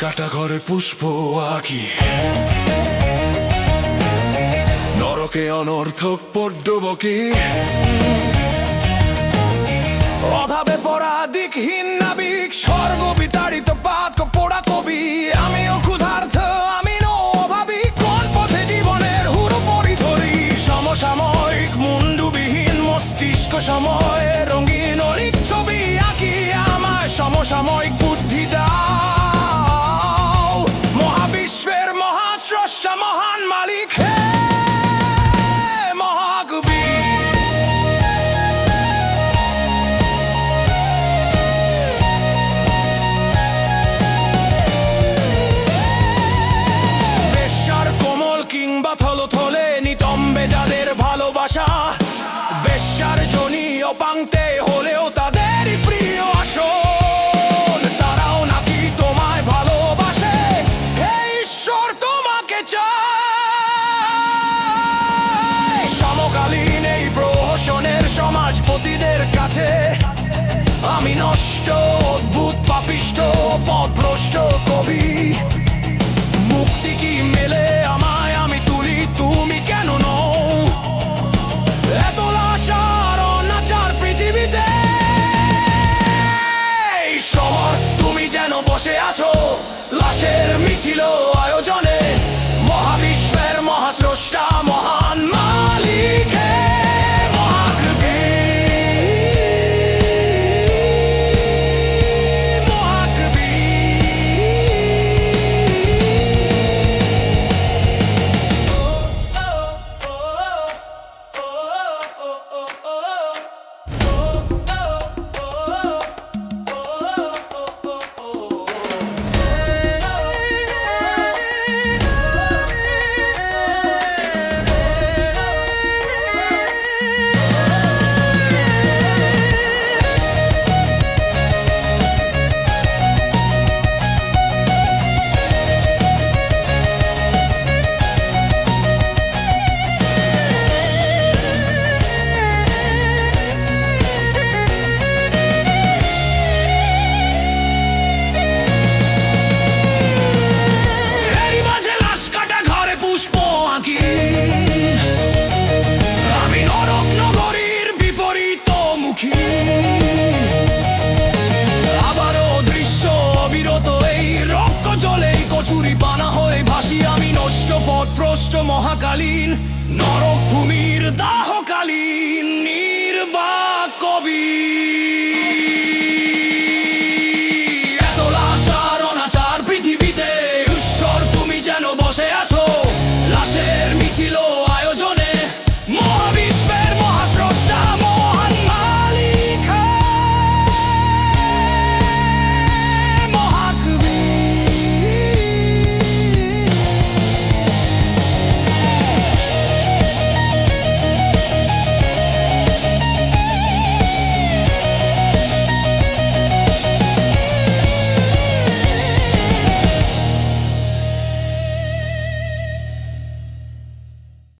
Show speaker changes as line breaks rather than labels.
কাটা ঘরে পুষ্প আঁকি নরকে অনর্থক পদ্মবকি।
অভাবে পড়া দিকহীন নাবিক, স্বর্গ বিতাড়িত পাত পোড়া কবি। আমিও ক্ষুধার্থ আমি অভাবী। কোন পথে জীবনের হুরু পরিধরি? সমসাময়িক মুন্ডুবিহীন মস্তিষ্ক সময় রঙিন অলিক ছবি আঁকি। আমার সমসাময়িক বুদ্ধি বেশ্যার জনি অপাংতে হলেও তাদেরই প্রিয় আসন তারাও নাকি তোমায় ভালোবাসে ঈশ্বর তোমাকে চায় সমকালীন এই প্রহসনের সমাজপতিদের কাছে আমি নষ্ট অদ্ভুত পাপিষ্ট পথভ্রষ্ট বসে আছো লাশের মিছিল আয়োজনে প্রষ্ট মহাকালীন নরক ভূমির দা